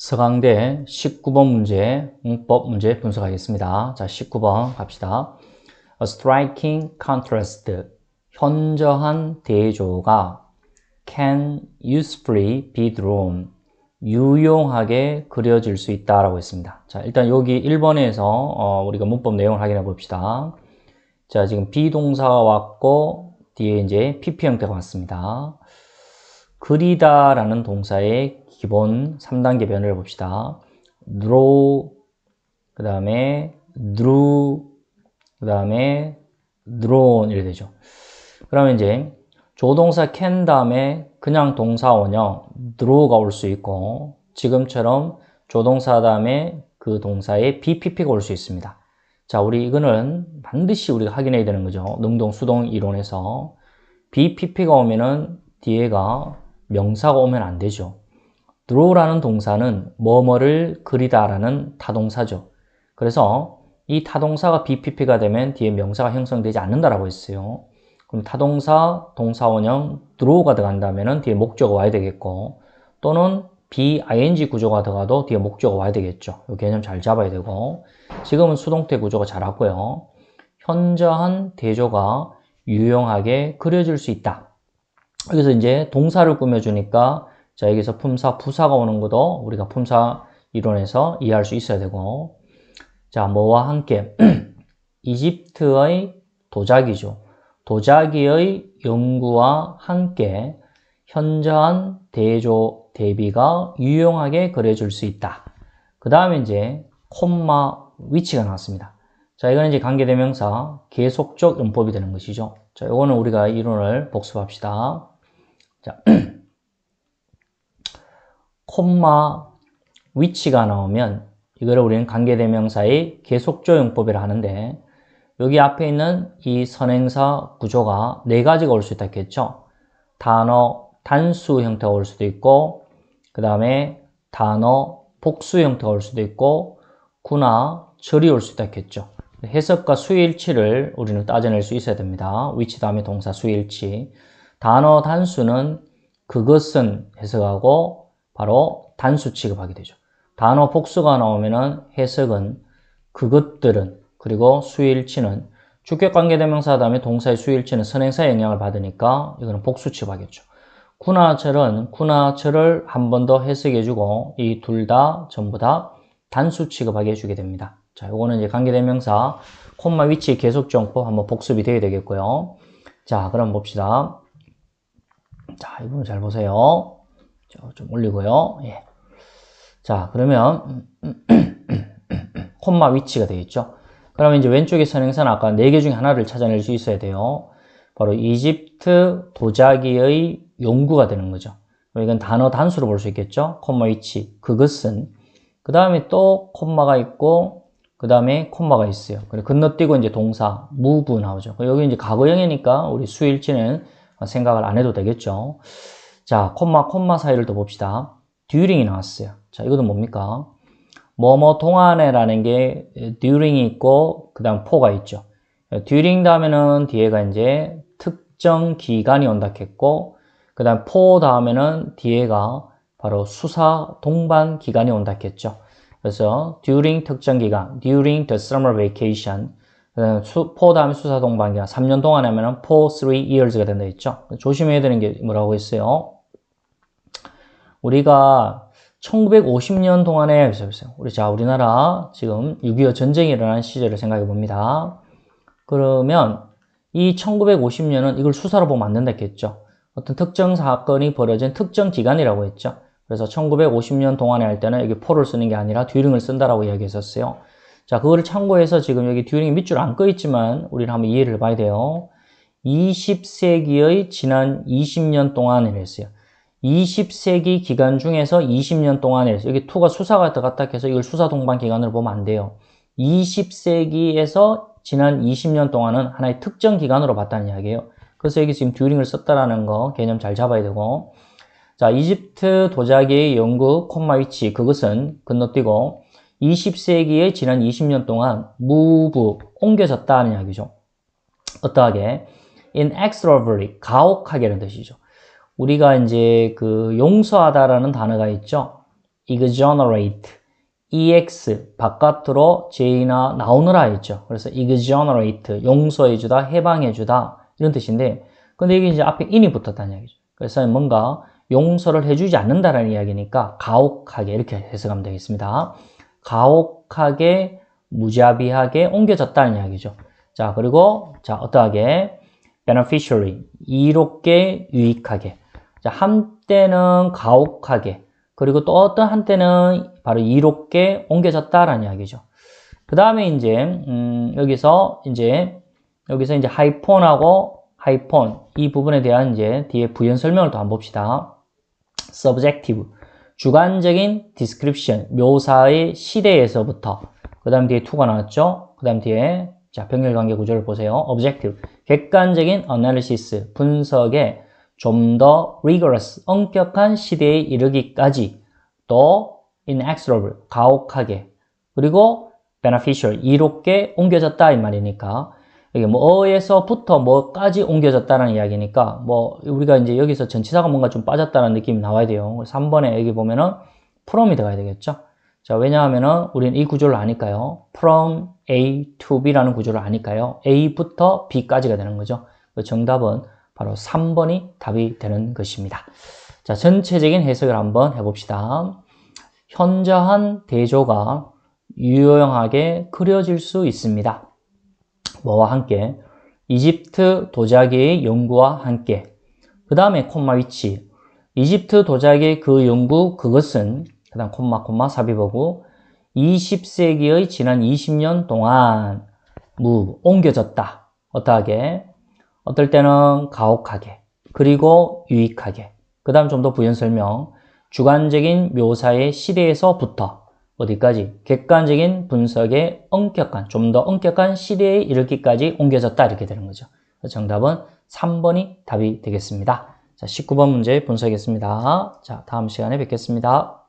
서강대 19번 문제, 문법 문제 분석하겠습니다. 자, 19번 갑시다. A striking contrast. 현저한 대조가 can usefully be drawn. 유용하게 그려질 수 있다라고 했습니다. 자, 일단 여기 1번에서 어, 우리가 문법 내용을 확인해 봅시다. 자, 지금 비동사가 왔고 뒤에 이제 PP 형태가 왔습니다. 그리다라는 동사의 기본 3단계 변을 봅시다. draw, 그 다음에 drew, 그 다음에 drawn 이렇게 되죠. 그러면 이제 조동사 can 다음에 그냥 동사 원형 draw가 올 수 있고 지금처럼 조동사 다음에 그 동사에 BPP가 올 수 있습니다. 자, 우리 이거는 반드시 우리가 확인해야 되는 거죠. 능동, 수동 이론에서 BPP가 오면은 뒤에가 명사가 오면 안 되죠. draw라는 동사는 뭐뭐를 그리다라는 타동사죠. 그래서 이 타동사가 BPP가 되면 뒤에 명사가 형성되지 않는다라고 했어요. 그럼 타동사, 동사원형 draw가 들어간다면 뒤에 목적어 와야 되겠고 또는 BING 구조가 들어가도 뒤에 목적어 와야 되겠죠. 이 개념 잘 잡아야 되고 지금은 수동태 구조가 잘 왔고요. 현저한 대조가 유용하게 그려질 수 있다. 여기서 이제 동사를 꾸며주니까 자 여기서 품사, 부사가 오는 것도 우리가 품사 이론에서 이해할 수 있어야 되고 자 뭐와 함께 이집트의 도자기죠. 도자기의 연구와 함께 현저한 대조 대비가 유용하게 그려줄 수 있다. 그 다음에 이제 콤마 위치가 나왔습니다. 자, 이거는 이제 관계대명사 계속적 용법이 되는 것이죠. 자, 이거는 우리가 이론을 복습합시다. 자, 콤마 위치가 나오면 이거를 우리는 관계대명사의 계속적 용법이라 하는데 여기 앞에 있는 이 선행사 구조가 네 가지가 올 수 있다 했겠죠. 단어 단수 형태가 올 수도 있고 그 다음에 단어 복수 형태가 올 수도 있고 구나 절이 올수 있다 했겠죠. 해석과 수일치를 우리는 따져낼 수 있어야 됩니다. 위치 다음에 동사 수일치. 단어 단수는 그것은 해석하고 바로 단수 취급하게 되죠. 단어 복수가 나오면은 해석은 그것들은 그리고 수일치는 주격관계 대명사 다음에 동사의 수일치는 선행사의 영향을 받으니까 이거는 복수 취급하겠죠. 구나철은 구나철을 한 번 더 해석해주고 이 둘 다 전부 다 단수 취급하게 해주게 됩니다. 자, 요거는 이제 관계대명사 콤마 위치 계속정법 한번 복습이 되어야 되겠고요. 자, 그럼 봅시다. 자, 이 부분 잘 보세요. 좀 올리고요. 예. 자, 그러면 콤마 위치가 되겠죠. 그러면 이제 왼쪽에 선행사는 아까 네 개 중에 하나를 찾아낼 수 있어야 돼요. 바로 이집트 도자기의 연구가 되는 거죠. 이건 단어 단수로 볼 수 있겠죠. 콤마 위치, 그것은. 그 다음에 또 콤마가 있고, 그 다음에 콤마가 있어요. 그리고 건너뛰고 이제 동사, move 나오죠. 여기 이제 과거형이니까 우리 수일치는 생각을 안 해도 되겠죠. 자, 콤마, 콤마 사이를 또 봅시다. during이 나왔어요. 자, 이것도 뭡니까? 뭐뭐 동안에라는 게 during이 있고, 그 다음 포가 있죠. during 다음에는 뒤에가 이제 특정 기간이 온다 했고, 그 다음 포 다음에는 뒤에가 바로 수사 동반 기간이 온다 했죠. 그래서 during 특정 기간, during the summer vacation, 수, 포 다음에 수사 동반 기간, 3년 동안 하면은 for 3 years가 된다 했죠. 조심해야 되는 게 뭐라고 했어요? 우리가 1950년 동안에. 우리 자 우리나라 지금 6.25 전쟁이 일어난 시절을 생각해 봅니다. 그러면 이 1950년은 이걸 수사로 보면 안 된다 했겠죠. 어떤 특정 사건이 벌어진 특정 기간이라고 했죠. 그래서 1950년 동안에 할 때는 여기 포를 쓰는 게 아니라 듀링을 쓴다라고 이야기했었어요. 자, 그거를 참고해서 지금 여기 듀링이 밑줄 안꺼 있지만 우리는 한번 이해를 해봐야 돼요. 20세기의 지난 20년 동안을 했어요. 20세기 기간 중에서 20년 동안에 했어요. 여기 투가 수사가 들어갔다 해서 이걸 수사 동반 기간으로 보면 안 돼요. 20세기에서 지난 20년 동안은 하나의 특정 기간으로 봤다는 이야기예요. 그래서 여기 지금 듀링을 썼다라는 거 개념 잘 잡아야 되고 자 이집트 도자기의 연구 콤마 위치 그것은 건너뛰고 20세기의 지난 20년 동안 무브 옮겨졌다는 이야기죠. 어떠하게 inexorably 가혹하게라는 뜻이죠. 우리가 이제 그 용서하다라는 단어가 있죠. exonerate ex 바깥으로 J나 나오느라 했죠. 그래서 exonerate 용서해주다, 해방해주다 이런 뜻인데 근데 이게 이제 앞에 in이 붙었다는 이야기죠. 그래서 뭔가 용서를 해주지 않는다라는 이야기니까 가혹하게 이렇게 해석하면 되겠습니다. 가혹하게 무자비하게 옮겨졌다는 이야기죠. 자 그리고 자 어떠하게 beneficiary 이롭게 유익하게 자 한때는 가혹하게 그리고 또 어떤 한때는 바로 이롭게 옮겨졌다라는 이야기죠. 그 다음에 이제 음, 여기서 이제 여기서 이제 하이폰하고 하이폰 이 부분에 대한 이제 뒤에 부연 설명을 또 한번 봅시다. Subjective 주관적인 description 묘사의 시대에서부터 그 다음 뒤에 to가 나왔죠. 그 다음 뒤에 자 병렬 관계 구조를 보세요. objective 객관적인 analysis 분석에 좀 더 rigorous 엄격한 시대에 이르기까지 또 inexorable 가혹하게 그리고 beneficial 이롭게 옮겨졌다 이 말이니까 이게 뭐 어에서부터 뭐까지 옮겨졌다는 이야기니까 뭐 우리가 이제 여기서 전치사가 뭔가 좀 빠졌다는 느낌이 나와야 돼요. 3번에 여기 보면은 from이 들어가야 되겠죠. 자, 왜냐하면은 우리는 이 구조를 아니까요. from A to B라는 구조를 아니까요. A부터 B까지가 되는 거죠. 그 정답은 바로 3번이 답이 되는 것입니다. 자, 전체적인 해석을 한번 해봅시다. 현저한 대조가 유용하게 그려질 수 있습니다. 뭐와 함께? 이집트 도자기의 연구와 함께. 그 다음에 콤마 위치. 이집트 도자기의 그 연구, 그것은, 그 다음 콤마, 콤마, 삽입어고, 20세기의 지난 20년 동안, 무, 옮겨졌다. 어떠하게? 어떨 때는 가혹하게, 그리고 유익하게. 그 다음 좀 더 부연 설명. 주관적인 묘사의 시대에서부터 어디까지? 객관적인 분석의 엄격한, 좀 더 엄격한 시대에 이르기까지 옮겨졌다. 이렇게 되는 거죠. 정답은 3번이 답이 되겠습니다. 자, 19번 문제 분석했습니다. 자, 다음 시간에 뵙겠습니다.